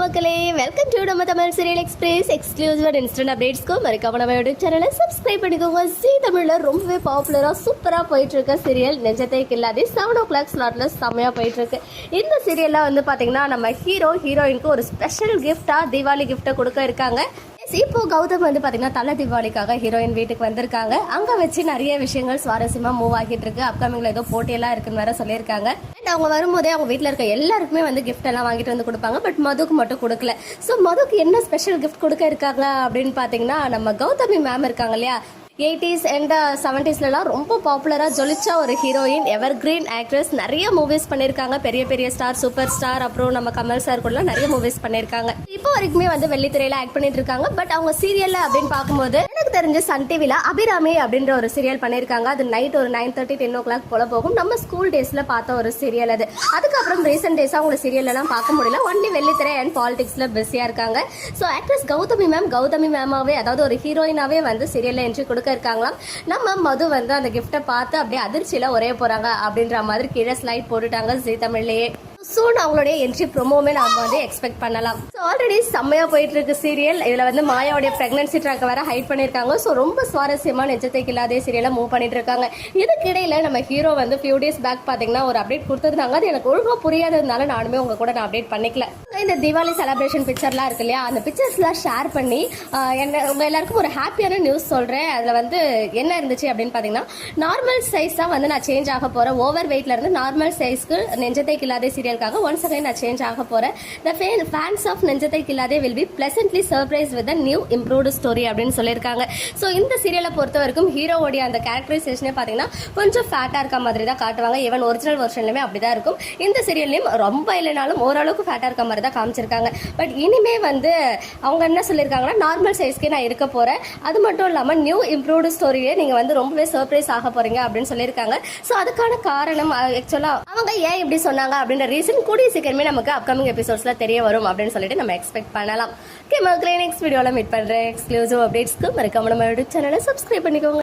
மக்களே welcome to நம்ம Tamil serial express exclusive and instant அப்டேட்ஸ்க்கும் மறக்காம நம்ம யூடியூப் சேனலை சப்ஸ்கிரைப் பண்ணிக்கோங்க. ஜி தமிழில் ரொம்பவே பாப்புலராக சூப்பராக போயிட்டு இருக்க சீரியல் நெஞ்சத்தை கில்லாதி. செவன் ஓ கிளாக் ஸ்லாட்டில் செம்மையாக போயிட்டு இருக்கு இந்த சீரியல்லாம் வந்து பார்த்தீங்கன்னா நம்ம ஹீரோ ஹீரோயினுக்கு ஒரு ஸ்பெஷல் கிஃப்டாக தீபாவளி கிஃப்ட்டை கொடுக்க இருக்காங்க. இப்போ கௌதம் வந்து பார்த்தீங்கன்னா தலை தீபாவளிக்காக ஹீரோயின் வீட்டுக்கு வந்திருக்காங்க. அங்கே வச்சு நிறைய விஷயங்கள் சுவாரஸ்யமாக மூவ் ஆகிட்டு இருக்கு. அப்கமிங்ல ஏதோ போட்டியெல்லாம் இருக்குன்னு வேற சொல்லியிருக்காங்க. அண்ட் அவங்க வரும்போதே அவங்க வீட்டில் இருக்க எல்லாருக்குமே வந்து கிஃப்ட் எல்லாம் வாங்கிட்டு வந்து கொடுப்பாங்க. பட் மதுக்கு மட்டும் கொடுக்கல. ஸோ மதுக்கு என்ன ஸ்பெஷல் கிஃப்ட் கொடுக்க இருக்காங்க அப்படின்னு பார்த்தீங்கன்னா நம்ம கௌதமி மேம் இருக்காங்க இல்லையா? எயிட்டிஸ் அண்ட் செவன்டிஸ்லலாம் uh, ரொம்ப பாப்புலராக ஜொலிச்ச ஒரு ஹீரோயின் எவர் கிரீன் ஆக்ட்ரஸ் நிறைய மூவிஸ் பண்ணியிருக்காங்க பெரிய பெரிய ஸ்டார் சூப்பர் ஸ்டார் அப்புறம் நம்ம கமல் சார் கூடலாம் நிறைய மூவிஸ் பண்ணியிருக்காங்க இப்போ வரைக்குமே வந்து வெள்ளித்திரையில ஆக்ட் பண்ணிட்டு இருக்காங்க. பட் அவங்க சீரியலில் அப்படின்னு பார்க்கும்போது எனக்கு தெரிஞ்ச சன் டிவியில் அபிராமி அப்படின்ற ஒரு சீரியல் பண்ணியிருக்காங்க. அது நைட் ஒரு nine thirty ten o'clock போல போகும். நம்ம ஸ்கூல் டேஸில் பார்த்த ஒரு சீரியல் அது. அதுக்கப்புறம் ரீசெண்ட் டேஸாக அவங்க சீரியல்லாம் பார்க்க முடியல. ஒன்லி வெள்ளித்திரை அண்ட் பாலிடிக்ஸில் பிஸியாக இருக்காங்க. So actress Gautami ma'am Gautami மேமாவே அதாவது ஒரு ஹீரோயினாவே வந்து சீரியலில் என்ட்ரி கொடுக்க இருக்காங்களாம். நம்ம மது வந்து அந்த கிஃப்ட்டை பார்த்து அப்படியே அதிர்ச்சியில் ஒரே போகிறாங்க அப்படின்ற மாதிரி கீழே ஸ்லைட் போட்டுட்டாங்க. ஜி தமிழ்லேயே. சூன் அவங்களுடைய என்ட்ரி ப்ரொமோமே நம்ம வந்து எக்ஸ்பெக்ட் பண்ணலாம். ஸோ ஆல்ரெடி செம்மையாக போயிட்டு இருக்கு சீரியல் இதில் வந்து மாயாவுடைய பிரெக்னன்சி ட்ராக்கை வேற ஹைட் பண்ணியிருக்காங்க ஸோ ரொம்ப சுவாரஸ்யமான நெஜத்தைக்கு இல்லாத சீரியலை மூவ் பண்ணிட்டு இருக்காங்க இதுக்கிடையில் நம்ம ஹீரோ வந்து ஃபியூ டேஸ் பேக் பார்த்தீங்கன்னா ஒரு அப்டேட் கொடுத்துருந்தாங்க. அது எனக்கு ஒழுங்காக புரியாததுனால நானுமே உங்க கூட நான் அப்டேட் பண்ணிக்கல. இந்த தீபாவளி செலப்ரேஷன் பிக்சர்லாம் இருக்கு இல்லையா? அந்த பிக்சர்ஸ்லாம் ஷேர் பண்ணி என்ன உங்கள் எல்லாருக்கும் ஒரு ஹாப்பியான நியூஸ் சொல்கிறேன் அதில் வந்து என்ன இருந்துச்சு அப்படின்னு பார்த்தீங்கன்னா நார்மல் சைஸ் தான் வந்து நான் சேஞ்ச் ஆக போகிறேன் ஓவர் வெயிட்ல இருந்து நார்மல் சைஸ்க்கு நெஞ்சத்தை சீரியல் சீரியலுக்காக ஒன்ஸ் அகைன் நான் சேஞ்ச் ஆக போகிறேன் the fans of Nenjathai Killathe will be pleasantly surprise with a new improved story அப்படின்னு சொல்லியிருக்காங்க. ஸோ இந்த சீரியலை பொறுத்த வரைக்கும் ஹீரோவோடைய அந்த கேரக்டரைசேஷனே பார்த்தீங்கன்னா கொஞ்சம் ஃபேட்டாக இருக்க மாதிரி தான் காட்டுவாங்க. ஈவன் ஒரிஜினல் வெர்ஷன்லையுமே அப்படி தான் இருக்கும். இந்த சீரியல்லையும் ரொம்ப இல்லைனாலும் ஓரளவுக்கு ஃபேட்டாக இருக்க மாதிரி தான் காமிச்சிருக்காங்க. பட் இனிமே வந்து அவங்க என்ன சொல்லியிருக்காங்கன்னா நார்மல் சைஸ்க்கே நான் இருக்க போகிறேன் அது மட்டும் இல்லாமல் நியூ இம்ப்ரூவ்டு ஸ்டோரியே நீங்கள் வந்து ரொம்பவே சர்ப்ரைஸ் ஆக போகிறீங்க அப்படின்னு சொல்லியிருக்காங்க. ஸோ அதுக்கான காரணம் ஆக்சுவலாக அவங்க ஏன் இப்படி சொன்னாங்க அப்படின்ற ரீசன் கூடிய சீக்கிரமே நமக்கு அப்கமிங் எபிசோட்ஸில் தெரிய வரும் அப்படின்னு சொல்லிட்டு நம்ம எக்ஸ்பெக்ட் பண்ணலாம். ஓகே மக்களே நெக்ஸ்ட் வீடியோவில் மீட் பண்ணுறேன் எக்ஸ்க்ளூசிவ் அப்டேட்ஸ்க்கு மறக்காம நம்ம யூடியூப் சேனலை சப்ஸ்கிரைப் பண்ணிக்கோங்க.